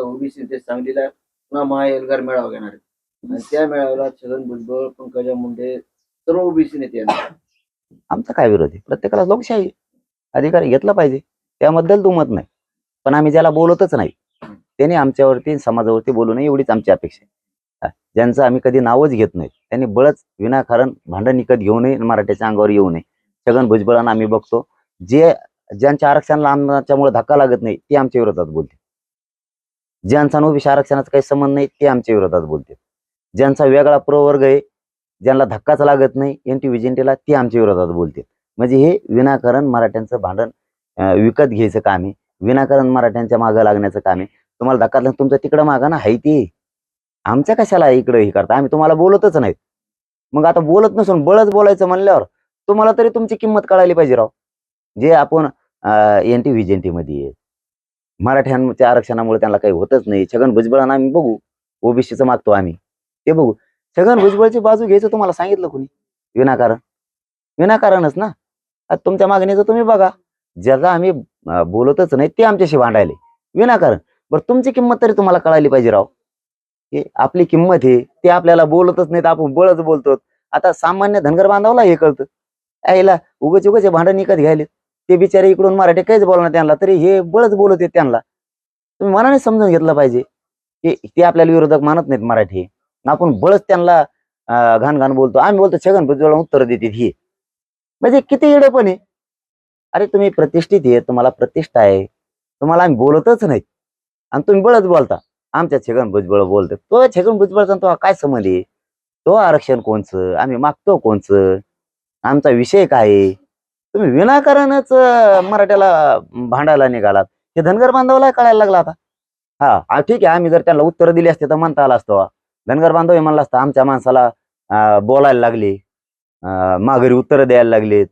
OBC ते सांगलीला पुन्हा महाएल्गार मेळावा घेणार आहेत आणि त्या मेळाव्याला छगन भुजबळ पंकजा मुंडे सर्व ओबीसी नेते येणार आमचा काय विरोध आहे? प्रत्येकाला लोकशाही अधिकार घेतला पाहिजे. त्याबद्दल दुमत नाही. पण आम्ही ज्याला बोलतच नाही त्याने आमच्यावरती समाजावरती बोलू नये एवढीच आमची अपेक्षा आहे. ज्यांचं आम्ही कधी नावच घेत नाही त्यांनी बळच विनाकारण भांडण निकत घेऊ नये मराठ्याच्या अंगावर येऊ नये. छगन भुजबळांना आम्ही बघतो. जे ज्यांच्या आरक्षणाला आमच्यामुळे धक्का लागत नाही ते आमच्या विरोधात बोलते ज्यांचा नोबीशी आरक्षणाचा काही संबंध नाही ते आमच्या विरोधात बोलते ज्यांचा वेगळा प्रवर्ग आहे ज्यांना धक्काच लागत नाही एन टी विजेंटीला ते आमच्या विरोधात बोलते म्हणजे हे विनाकारण मराठ्यांचं भांडण विकत घ्यायचं काम आहे. विनाकारण मराठ्यांच्या मागं लागण्याचं काम आहे. तुम्हाला धक्का लागला तुमचं तिकडं मागा ना हाय ते. आमच्या कशाला इकडं हे करता? आम्ही तुम्हाला बोलतच नाहीत. मग आता बोलत नसून बळच बोलायचं म्हणल्यावर तुम्हाला तरी तुमची किंमत कळायला पाहिजे राव. जे आपण एन टी व्हिजेंटी मध्ये आहे. मराठ्यांच्या आरक्षणामुळे त्यांना काही होतच नाही. छगन भुजबळांना आम्ही बघू. ओबीसीचं मागतो आम्ही. ते बघू. छगन भुजबळची बाजू घ्यायचं तुम्हाला सांगितलं कोणी? विनाकारण. विनाकारणच ना. आता तुमच्या मागणीचं तुम्ही बघा. ज्याचा आम्ही बोलतच नाही ते आमच्याशी भांडायले. विनाकारण. बरं तुमची किंमत तरी तुम्हाला कळायला पाहिजे राव. हे आपली किंमत हे. ते आपल्याला बोलतच नाहीत. आपण बळच बोलतो आता सामान्य धनगर बांधवला हे कळतं. यायला उगच उगच भांडण विकत घ्यायले ते बिचारे इकडून मराठी काहीच बोलणार त्यांना तरी हे बळच बोलत आहेत त्यांना. तुम्ही मनाने समजून घेतलं पाहिजे की ते आपल्याला विरोधक मानत नाहीत मराठी. आपण बळच त्यांना घाण घाण बोलतो. आम्ही बोलतो छगन भुजबळ उत्तर देते ही. म्हणजे किती येडं पण आहे अरे तुम्ही प्रतिष्ठित आहे तुम्हाला प्रतिष्ठा आहे. तुम्हाला आम्ही बोलतच नाहीत आणि तुम्ही बळच बोलता. आमच्या छगन भुजबळ बोलतो. तो छगन भुजबळचा तो काय संबंध आहे? तो आरक्षण कोणचं? आम्ही मागतो कोणचं? आमचा विषय काय आहे? तुम्ही विनाकारणच मराठ्याला भांडायला निघालात. हे धनगर बांधवला कळायला लागला आता. हा ठीक आहे. आम्ही जर त्याला उत्तर दिली असते तर म्हणता आला असतो. धनगर बांधव हे म्हणला असता आमच्या माणसाला बोलायला लागले. माघारी उत्तर द्यायला लागलेत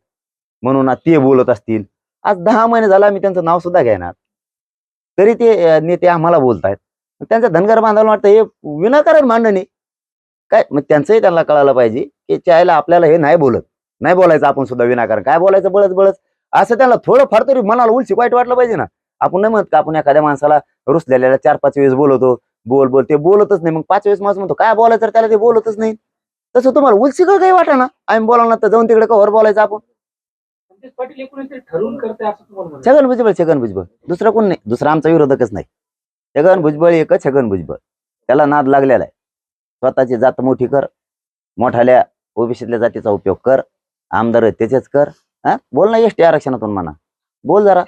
म्हणून ते बोलत असतील. आज दहा महिने झाला आम्ही त्यांचं नाव सुद्धा घेणार. तरी ते नेते आम्हाला बोलतायत. त्यांचा धनगर बांधवाला वाटतं हे विनाकारण भांडण आहे काय? मग त्यांचंही त्यांना कळायला पाहिजे की चायला आपल्याला हे नाही बोलत. नाही बोलायचं आपण सुद्धा विनाकारण. काय बोलायचं? बळच बळच. असं त्यांना थोडं फार तरी मनाला उलशी वाईट वाटलं पाहिजे ना. आपण नाही म्हणत का आपण एखाद्या माणसाला रुसलेल्याला चार पाच वेळेस बोलवतो. बोल बोल. ते बोलतच नाही. मग पाच वेळेस माणूस म्हणतो काय बोलायचं त्याला? ते बोलतच नाही. तसं तुम्हाला उलशी काही वाटा ना आम्ही बोलावं तर जाऊन तिकडे कवर बोलायचं आपण. म्हणायचं. छगन भुजबळ छगन भुजबळ. दुसरा कोण नाही. दुसरा आमचा विरोधकच नाही. छगन भुजबळ एकच छगन भुजबळ. त्याला नाद लागलेला आहे. स्वतःची जात मोठी कर. मोठाल्या ओबीसीतल्या जातीचा उपयोग कर. आमदार आहेत त्याचेच कर. हा? बोल ना एसटी आरक्षणातून म्हणा. बोल जरा.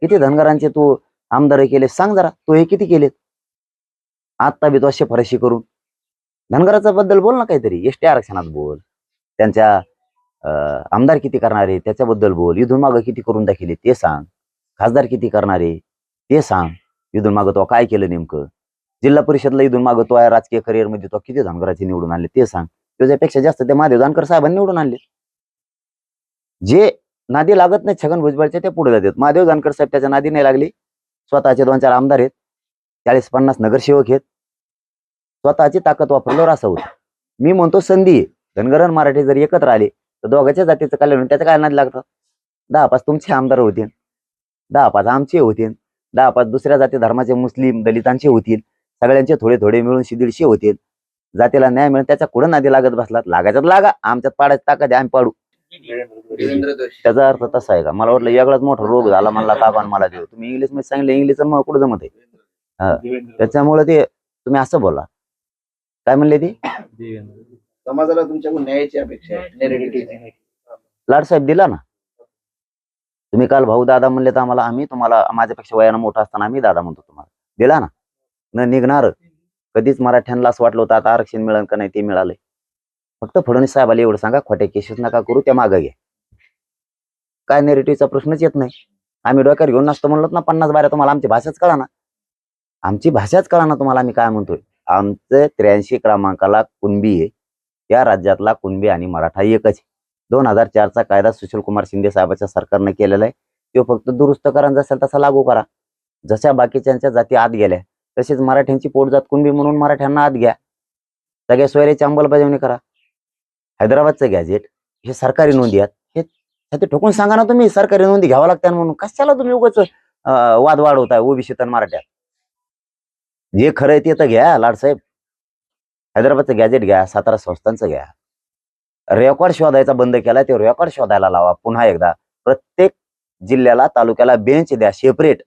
किती धनगरांचे तू आमदार केले सांग जरा. तू हे किती केलेत? आत्ता बी तो शिफारशी करून. धनगराचा बद्दल बोल ना काहीतरी. एसटी आरक्षणात बोल. त्यांच्या अं, आमदार किती करणारे त्याच्याबद्दल बोल. इथून मागं किती करून दाखिले ते सांग. खासदार किती करणारे ते सांग. इथून मागं तो काय केलं नेमकं? जिल्हा परिषदला इथून मागं तो राजकीय करिअरमध्ये मध्ये तो किती धनगराचे निवडून आणले ते सांग. त्याच्यापेक्षा जास्त ते महादेव जानकर साहेबांनी निवडून आणले. जे नादी लागत नाही छगन भुजबळचे ते पुढे जातात. महादेव जानकर साहेब त्याच्या नादी नाही लागली. स्वतःचे दोन चार आमदार आहेत. चाळीस पन्नास नगरसेवक आहेत. स्वतःची ताकद वापरल्यावर असं होतं. मी म्हणतो संधी आहे. मराठी जर एकत्र आले तर दोघांच्या जातीचं कल्याण होईल. त्याचं काय नाद लागतं? दहा पाच तुमचे आमदार होतील. दहा पाच आमचे होतील. दहा पाच दुसऱ्या जाती धर्माचे मुस्लिम दलितांचे होतील. सगळ्यांचे थोडे थोडे मिळून शिदीडशे होतील. जातीला न्याय मिळेल. त्याच्या कुठं नादी लागत बसलात? लागायच्यात लागा. आमच्यात पाडायची ताकद आहे. आम्ही पाडू. देवेंद्र जोशी. त्याचा अर्थ तसा आहे का? मला वाटलं वेगळाच मोठा रोग झाला मला काका मला देऊ. तुम्ही इंग्लिशमध्ये सांगितलं इंग्लिश मग कुठं जमत आहे त्याच्यामुळे ते तुम्ही असं बोला. काय म्हणले ते? समाजाला तुमच्याकडून न्यायाची अपेक्षा आहे Narrative. लाडसाहेब दिला ना? तुम्ही काल भाऊ दादा म्हणले तर आम्हाला आम्ही तुम्हाला माझ्यापेक्षा वयानं मोठा असताना आम्ही दादा म्हणतो तुम्हाला. दिला ना? न निघणार. कधीच मराठ्यांना असं वाटलं होतं आता आरक्षण मिळेल का नाही ते मिळालंय. फक्त फडणवीस साहेबाला एवढं सांगा खोट्या केसेस नका करू त्या मागं घ्या. काय नेरेटिव्हचा प्रश्नच येत नाही. आम्ही डोक्यावर घेऊन नसतो म्हणलोत ना पन्नास बारा तुम्हाला आमची भाषाच कळा ना आमची भाषाच कळा ना तुम्हाला आम्ही काय म्हणतोय. आमचं त्र्याऐंशी क्रमांकाला कुणबी आहे. या राज्यातला कुणबी आणि मराठा एकच आहे. दोन हजार चारचा कायदा सुशीलकुमार शिंदे साहेबाच्या सरकारने केलेला आहे. तो फक्त दुरुस्त करा जसेल तसा लागू करा. जशा बाकीच्यांच्या जाती आत गेल्या तसेच मराठ्यांची पोटजात कुणबी म्हणून मराठ्यांना आत घ्या. सगळ्या सोयऱ्याची अंमलबजावणी करा. हैदराबादचं गॅजेट हे सरकारी नोंदी आहेत. हे ते ठोकून सांगा ना तुम्ही सरकारी नोंदी घ्यावं लागतात म्हणून. कशाला तुम्ही उगाच वाद वाढवताय ओबीसी तर मराठ्यात? जे खरं आहे ते तर घ्या लाडसाहेब हैदराबादचं गॅजेट घ्या सातारा संस्थांचं घ्या. रेकॉर्ड शोधायचा बंद केला ते रेकॉर्ड शोधायला लावा पुन्हा एकदा. प्रत्येक जिल्ह्याला तालुक्याला बेंच द्या सेपरेट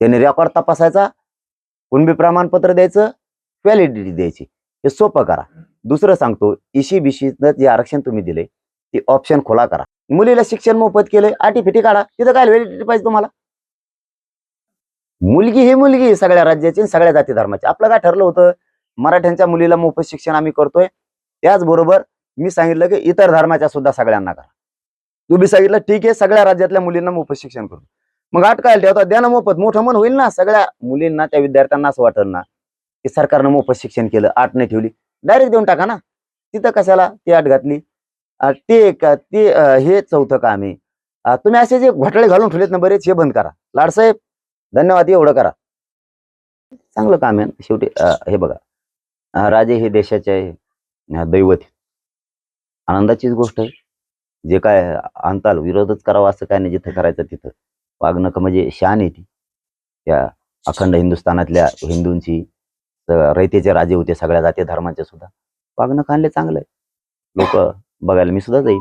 त्यांनी रेकॉर्ड तपासायचा कुणबी प्रमाणपत्र द्यायचं व्हॅलिडिटी द्यायची. हे सोपं करा. दुसरं सांगतो इशी बिशीनं जे आरक्षण तुम्ही दिले ते ऑप्शन खोला करा. मुलीला शिक्षण मोफत केले आटी फिटी काढा. तिथं काय व्हॅलिडिटी पाहिजे तुम्हाला? मुलगी ही मुलगी सगळ्या राज्याची सगळ्या जाती धर्माची. आपलं काय ठरलं होतं? मराठ्यांच्या मुलीला मोफत शिक्षण आम्ही करतोय. त्याचबरोबर मी सांगितलं की इतर धर्माच्या सुद्धा सगळ्यांना करा. तुम्ही सांगितलं ठीक आहे सगळ्या राज्यातल्या मुलींना मोफत शिक्षण करू. मग अटकायला ठेवता द्या ना मोफत. मोठं मन होईल ना? सगळ्या मुलींना त्या विद्यार्थ्यांना असं वाटेल ना? की सरकारनं मोफत शिक्षण केलं आठ नाही ठेवली. डायरेक्ट देऊन टाका ना. तिथं कशाला? ती आठ घातली. ते एक ते हे चौथं काम आहे. तुम्ही असे जे घोटाळे घालून ठेवलेत ना बरेच हे बंद करा. लाडसाहेब धन्यवाद एवढं करा. चांगलं काम आहे शेवटी अं, हे बघा. राजे हे देशाचे दैवत आनंदाचीच गोष्ट आहे. जे काय आणताल विरोधच करावा असं काय नाही जिथं करायचं तिथं. वागणं का म्हणजे शान आहे ती. त्या अखंड हिंदुस्थानातल्या हिंदूंची रयतेचे राजे होते सगळ्या जाती धर्माचे सुद्धा. वागणं काढले चांगलं आहे लोक बघायला मी सुद्धा जाईल